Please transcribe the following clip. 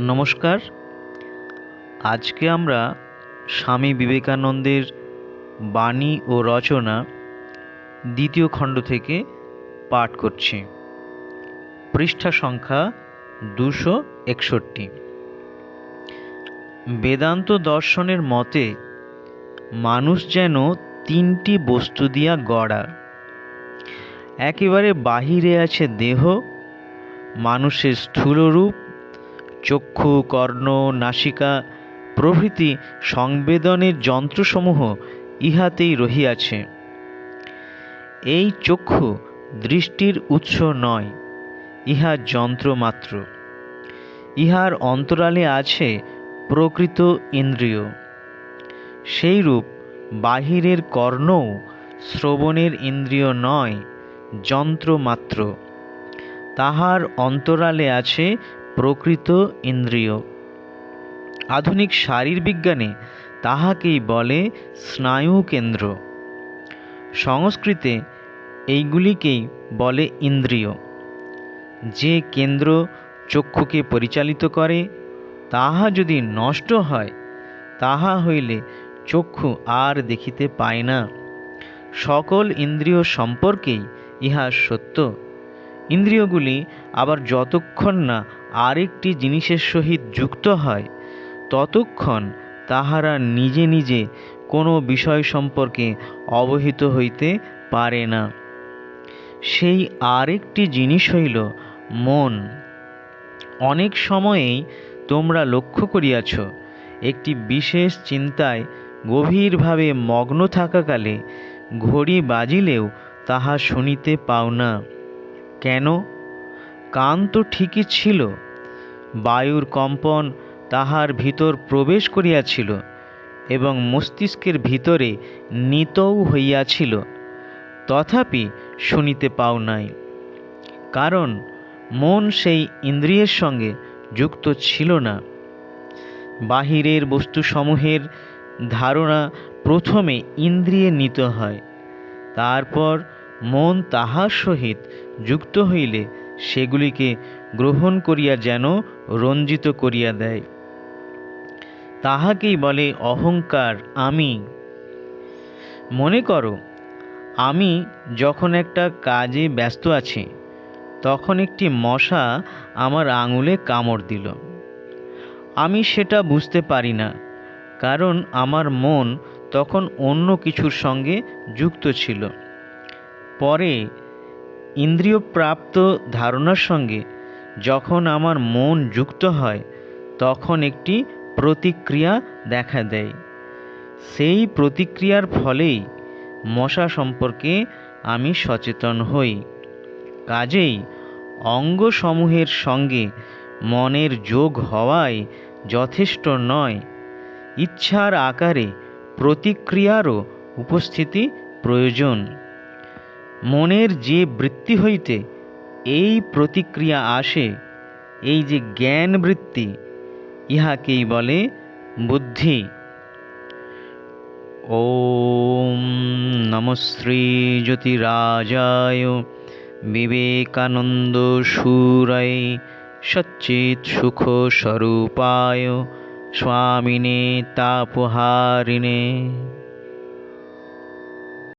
নমস্কার। আজকে আমরা স্বামী বিবেকানন্দের বাণী ও রচনা দ্বিতীয় খণ্ড থেকে পাঠ করছি। পৃষ্ঠা সংখ্যা দুশো একষট্টি। বেদান্ত দর্শনের মতে, মানুষ যেন তিনটি বস্তু দিয়া গড়া। একেবারে বাহিরে আছে দেহ, মানুষের স্থূল রূপ চক্ষু, কর্ণ, নাসিকা প্রভৃতি সংবেদনের যন্ত্রসমূহ ইহাতেই রহিয়াছে। এই চক্ষু দৃষ্টির উৎস নয়, ইহা যন্ত্র মাত্র। ইহার অন্তরালে আছে প্রকৃত ইন্দ্রিয়। সেইরূপ বাহিরের কর্ণও শ্রবণের ইন্দ্রিয় নয়, যন্ত্র মাত্র। তাহার অন্তরালে আছে প্রকৃত ইন্দ্রিয়। আধুনিক শারীরবিজ্ঞানে তাহাকেই বলে স্নায়ু কেন্দ্র সংস্কৃতে এইগুলিকেই বলে ইন্দ্রিয়। যে কেন্দ্র চক্ষুকে পরিচালিত করে, তাহা যদি নষ্ট হয়, তাহা হইলে চক্ষু আর দেখিতে পায় না। সকল ইন্দ্রিয় সম্পর্কেই ইহা সত্য। ইন্দ্রিয়গুলি আবার যতক্ষণ না আরেকটি জিনিসের সহিত যুক্ত হয়, ততক্ষণ তাহারা নিজে নিজে কোনো বিষয় সম্পর্কে অবহিত হইতে পারে না। সেই আরেকটি জিনিস হইল মন। অনেক সময়েই তোমরা লক্ষ্য করিয়াছ, একটি বিশেষ চিন্তায় গভীরভাবে মগ্ন থাকাকালে ঘড়ি বাজিলেও তাহা শুনিতে পাও না। কেন? কান তো ঠিকই ছিল। বায়ুর কম্পন তাহার ভিতর প্রবেশ করিয়াছিল এবং মস্তিষ্কের ভিতরে নিতৌ হইয়াছিল। তথাপি শুনিতে পাও নাই। কারণ মন সেই ইন্দ্রিয়ের সঙ্গে যুক্ত ছিল না। বাহিরের বস্তুসমূহের ধারণা প্রথমে ইন্দ্রিয়ে নিত হয়। তারপর মন তাহার সহিত যুক্ত হইলে সেগুলিকে গ্রহণ করিয়া যেন রঞ্জিত করিয়া দেয়। তাহাকেই বলে অহংকার, আমি। মনে করো, আমি যখন একটা কাজে ব্যস্ত আছি, তখন একটি মশা আমার আঙুলে কামড় দিল। আমি সেটা বুঝতে পারি না, কারণ আমার মন তখন অন্য কিছুর সঙ্গে যুক্ত ছিল। পরে ইন্দ্রিয়প্রাপ্ত ধারণার সঙ্গে যখন আমার মন যুক্ত হয়, তখন একটি প্রতিক্রিয়া দেখা দেয়। সেই প্রতিক্রিয়ার ফলেই মশা সম্পর্কে আমি সচেতন হই। কাজেই অঙ্গসমূহের সঙ্গে মনের যোগ হওয়ায় যথেষ্ট নয়। ইচ্ছার আকারে প্রতিক্রিয়ারও উপস্থিতি প্রয়োজন। মনের যে বৃত্তি হইতে এই প্রতিক্রিয়া আসে, এই যে জ্ঞান বৃত্তি, ইহাকেই বলে বুদ্ধি। ওম নমশ্রী জ্যোতিরাজায় বিবেকানন্দ সুরায় সচ্চিৎ সুখ স্বরূপায় স্বামিনে তাপহারিণে।